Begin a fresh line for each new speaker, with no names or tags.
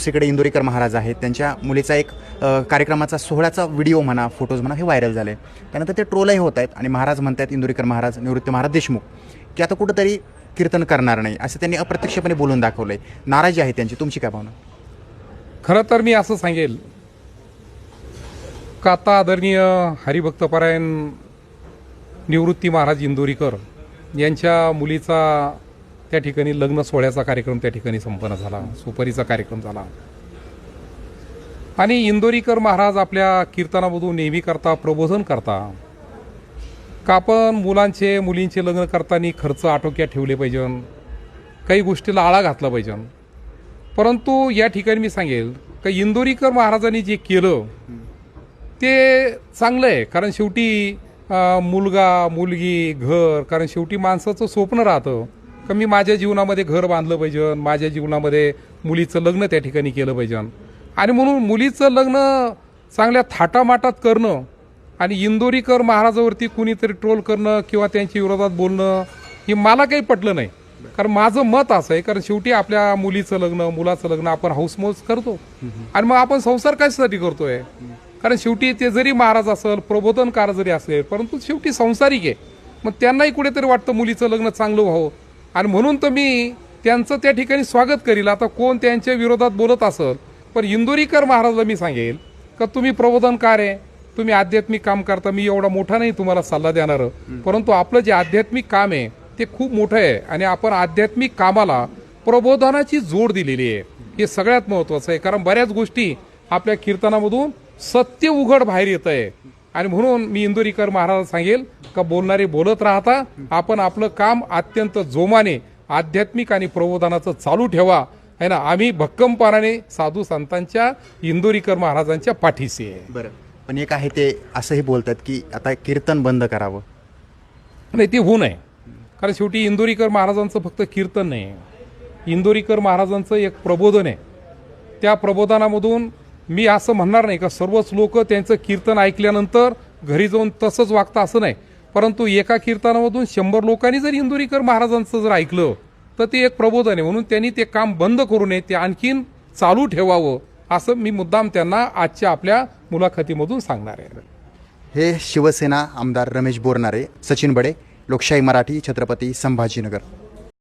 दुसरीकडे इंदोरीकर महाराज आहेत. त्यांच्या मुलीचा एक कार्यक्रमाचा सोहळ्याचा व्हिडिओ म्हणा फोटोज म्हणा हे व्हायरल झाले. त्यानंतर ते ट्रोलही होत आहेत आणि महाराज म्हणतात इंदोरीकर महाराज निवृत्ती महाराज देशमुख. की आता कुठंतरी कीर्तन करणार नाही असं त्यांनी अप्रत्यक्षपणे बोलून दाखवलं आहे नाराजी आहे त्यांची. तुमची काय भावना?
खरं तर मी असं सांगेल का आता आदरणीय हरिभक्तपरायण निवृत्ती महाराज इंदोरीकर यांच्या मुलीचा त्या ठिकाणी लग्न सोहळ्याचा कार्यक्रम त्या ठिकाणी संपन्न झाला. सुपारीचा कार्यक्रम झाला. आणि इंदोरीकर महाराज आपल्या कीर्तनामधून नेहमी करता प्रबोधन करता. का आपण मुलांचे मुलींचे लग्न करताना खर्च आटोक्यात ठेवले पाहिजे. काही गोष्टीला आळा घातला पाहिजे. परंतु या ठिकाणी मी सांगेल का इंदोरीकर महाराजांनी जे केलं ते चांगलं आहे. कारण शेवटी मुलगा मुलगी घर कारण शेवटी माणसाचं स्वप्न राहतं. का मी माझ्या जीवनामध्ये घर बांधलं पाहिजे माझ्या जीवनामध्ये मुलीचं लग्न त्या ठिकाणी केलं पाहिजे. आणि म्हणून मुलीचं लग्न चांगल्या थाटामाटात करणं आणि इंदोरीकर महाराजावरती कुणीतरी ट्रोल करणं किंवा त्यांच्या विरोधात बोलणं हे मला काही पटलं नाही. कारण माझं मत असं आहे कारण शेवटी आपल्या मुलीचं लग्न मुलाचं लग्न आपण हाऊसमौज करतो. आणि मग आपण संसार कशासाठी करतोय? कारण शेवटी ते जरी महाराज असेल प्रबोधनकार जरी असेल परंतु शेवटी संसारिक आहे. मग त्यांनाही कुठेतरी वाटतं मुलीचं लग्न चांगलं व्हावं. आणि म्हणून तर मी त्यांचं त्या ठिकाणी स्वागत करील. आता कोण त्यांच्या विरोधात बोलत असेल पण इंदोरीकर महाराजला मी सांगेल का तुम्ही प्रबोधनकार आहे तुम्ही आध्यात्मिक काम करता मी एवढा मोठा नाही तुम्हाला सल्ला देणार. परंतु आपलं जे आध्यात्मिक काम आहे ते खूप मोठं आहे आणि आपण आध्यात्मिक कामाला प्रबोधनाची जोड दिलेली आहे. हे सगळ्यात महत्वाचं आहे. कारण बऱ्याच गोष्टी आपल्या कीर्तनामधून सत्य उघड बाहेर येत आहे आणि म्हणून मी इंदोरीकर महाराज सांगेल का बोलणारे बोलत राहता आपण आपलं काम अत्यंत जोमाने आध्यात्मिक आणि प्रबोधनाचं चालू ठेवा. है ना? आम्ही भक्कमपणाने साधू संतांच्या इंदोरीकर महाराजांच्या पाठीशी आहे.
बरं. पण एक आहे ते असंही बोलतात की आता कीर्तन बंद करावं.
नाही ते होऊ नये. कारण शेवटी इंदोरीकर महाराजांचं फक्त कीर्तन नाही. इंदोरीकर महाराजांचं एक प्रबोधन आहे. त्या प्रबोधनामधून मी असं म्हणणार नाही का सर्वच लोक त्यांचं कीर्तन ऐकल्यानंतर घरी जाऊन तसंच वागतं असं नाही. परंतु एका कीर्तनामधून शंभर लोकांनी जर इंदुरीकर महाराजांचं जर ऐकलं तर ते एक प्रबोधन आहे. म्हणून त्यांनी ते काम बंद करू नये ते आणखीन चालू ठेवावं असं मी मुद्दाम त्यांना आजच्या आपल्या मुलाखतीमधून सांगणार आहे.
हे शिवसेना आमदार रमेश बोरनारे सचिन बडे लोकशाही मराठी छत्रपती संभाजीनगर.